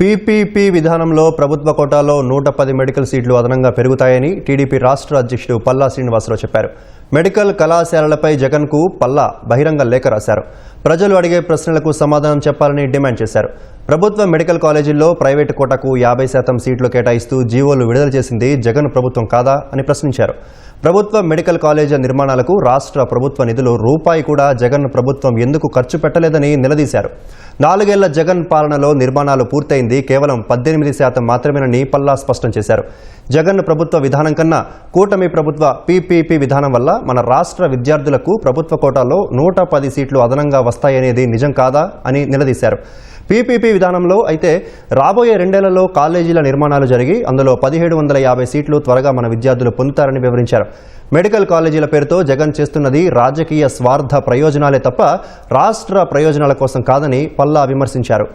PPP విధానంలో ప్రభుత్వ కోటాలో నూట పది మెడికల్ సీట్లు అదనంగా పెరుగుతాయని టీడీపీ రాష్ట్ర అధ్యక్షుడు పల్లా శ్రీనివాసరావు చెప్పారు. మెడికల్ కళాశాలలపై జగన్కు పల్లా బహిరంగ లేఖ రాశారు. ప్రజలు అడిగే ప్రశ్నలకు సమాధానం చెప్పాలని డిమాండ్ చేశారు. ప్రభుత్వ మెడికల్ కాలేజీల్లో ప్రైవేటు కోటకు యాభై శాతం సీట్లు కేటాయిస్తూ జీవోలు విడుదల చేసింది జగన్ ప్రభుత్వం కాదా అని ప్రశ్నించారు. ప్రభుత్వ మెడికల్ కాలేజీ నిర్మాణాలకు రాష్ట్ర ప్రభుత్వ నిధులు రూపాయి కూడా జగన్ ప్రభుత్వం ఎందుకు ఖర్చు పెట్టలేదని నిలదీశారు. నాలుగేళ్ళ జగన్ పాలనలో నిర్మాణాలు పూర్తయింది కేవలం పద్దెనిమిది శాతం మాత్రమేనని పల్లా స్పష్టం చేశారు. జగన్ ప్రభుత్వ విధానం కన్నా కూటమి ప్రభుత్వ పీపీపీ విధానం వల్ల మన రాష్ట్ర విద్యార్థులకు ప్రభుత్వ కోటాలో నూట పది సీట్లు అదనంగా వస్తాయనేది నిజం కాదా అని నిలదీశారు. పీపీపీ విధానంలో అయితే రాబోయే రెండేళ్ళలో కాలేజీల నిర్మాణాలు జరిగి అందులో పదిహేడు వందల యాభై సీట్లు త్వరగా మన విద్యార్థులు పొందుతారని వివరించారు. మెడికల్ కాలేజీల పేరుతో జగన్ చేస్తున్నది రాజకీయ స్వార్థ ప్రయోజనాలే తప్ప రాష్ట్ర ప్రయోజనాల కోసం కాదని పల్లా విమర్శించారు.